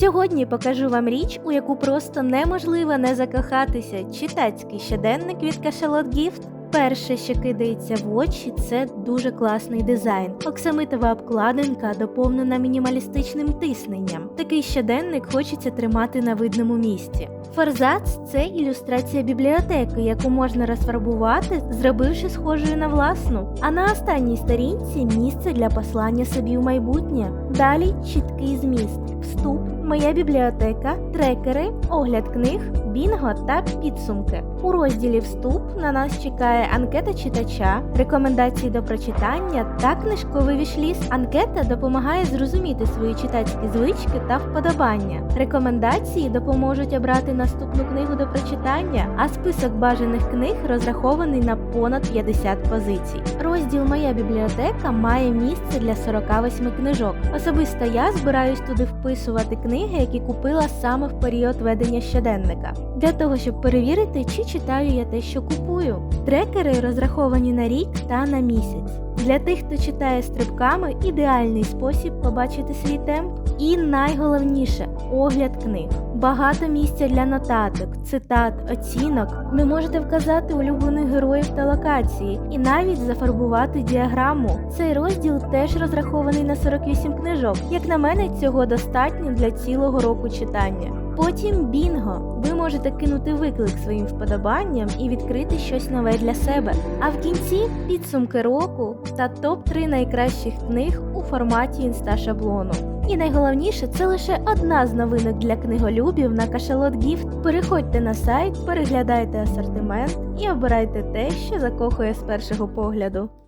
Сьогодні покажу вам річ, у яку просто неможливо не закохатися. Читацький щоденник від Кашалот Гіфт. Перше, що кидається в очі, це дуже класний дизайн. Оксамитова обкладинка доповнена мінімалістичним тисненням. Такий щоденник хочеться тримати на видному місці. Форзац це ілюстрація бібліотеки, яку можна розфарбувати, зробивши схожою на власну. А на останній сторінці місце для послання собі в майбутнє. Далі чіткий зміст, вступ, моя бібліотека, трекери, огляд книг, бінго та підсумки. У розділі Вступ на нас чекає анкета читача, рекомендації до прочитання та книжковий вішліс. Анкета допомагає зрозуміти свої читацькі звички та вподобання. Рекомендації допоможуть обрати наступну книгу до прочитання, а список бажаних книг розрахований на понад 50 позицій. Розділ Моя бібліотека має місце для 48 книжок. Особисто я збираюсь туди вписувати книги, які купила саме в період ведення щоденника, для того, щоб перевірити, чи читаю я те, що купую. Трекери розраховані на рік та на місяць. Для тих, хто читає стрибками, ідеальний спосіб побачити свій темп. І найголовніше огляд книг. Багато місця для нотаток, цитат, оцінок. Ви можете вказати улюблених героїв та локації, і навіть зафарбувати діаграму. Цей розділ теж розрахований на 48 книжок. Як на мене, цього достатньо для цілого року читання. Потім бінго. Ви можете кинути виклик своїм вподобанням і відкрити щось нове для себе. А в кінці підсумки року та топ-3 найкращих книг у форматі інста-шаблону. І найголовніше, це лише одна з новинок для книголюбів на Кашалот Гіфт. Переходьте на сайт, переглядайте асортимент і обирайте те, що закохує з першого погляду.